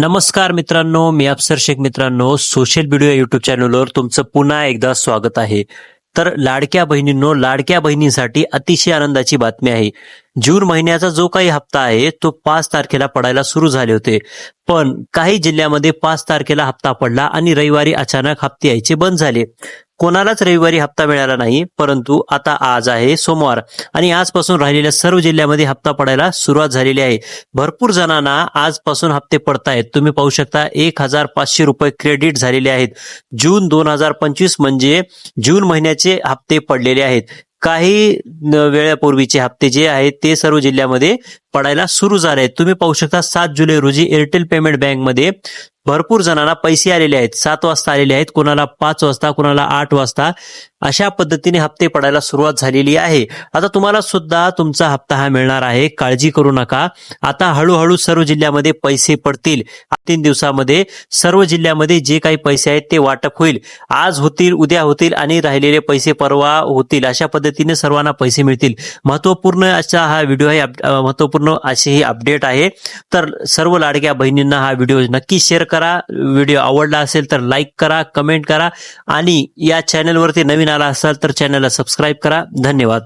नमस्कार मित्रांनो मी अफसर शेख मित्रांनो. सोशल मीडिया युट्यूब चॅनलवर तुमचं पुन्हा एकदा स्वागत आहे. तर लाडक्या बहिणींनो लाडक्या बहिणींसाठी अतिशय आनंदाची बातमी आहे. जून महिन्याचा जो काही हप्ता आहे तो पाच तारखेला पडायला सुरू झाले होते. पण काही जिल्ह्यामध्ये पाच तारखेला हप्ता पडला आणि रविवारी अचानक हप्ते यायचे बंद झाले. कोणालाच रविवारी हप्ता मिळाला नाही परंतु आता आज आहे सोमवार आणि आजपासून राहिलेल्या सर्व जिल्ह्यामध्ये हप्ता पडायला सुरुवात झालेली आहे. भरपूर जणांना आजपासून हप्ते पडतायत. तुम्ही पाहू शकता एक हजार पाचशे रुपये क्रेडिट झालेले आहेत. जून दोन हजार पंचवीस म्हणजे जून महिन्याचे हप्ते पडलेले आहेत. काही वेळापूर्वीचे हप्ते जे आहेत ते सर्व जिल्ह्यामध्ये पडायला सुरू झाले आहेत. तुम्ही पाहू शकता सात जुलै रोजी एअरटेल पेमेंट बँकमध्ये भरपूर जणांना पैसे आलेले आहेत सात वाजता आलेले आहेत कोणाला पाच वाजता कोणाला आठ वाजता. अशा पद्धतीने हप्ते पडायला सुरुवात झालेली आहे. आता तुम्हाला सुद्धा तुमचा हप्ता हा मिळणार आहे. काळजी करू नका. आता हळूहळू सर्व जिल्ह्यामध्ये पैसे पडतील. तीन दिवसामध्ये सर्व जिल्ह्यामध्ये जे काही पैसे आहेत ते वाटप होईल. आज होतील उद्या होतील आणि राहिलेले पैसे परवा होतील. अशा पद्धतीने सर्वांना पैसे मिळतील. महत्त्वपूर्ण असा हा व्हिडिओ आहे अप- महत्त्वपूर्ण अशी ही अपडेट आहे. तर सर्व लाडक्या बहिणींना हा व्हिडिओ नक्की शेअर करा. व्हिडिओ आवडला असेल तर लाईक करा कमेंट करा. आणि या चॅनलवरती नवीन आला असाल तर चॅनलला सबस्क्राईब करा. धन्यवाद.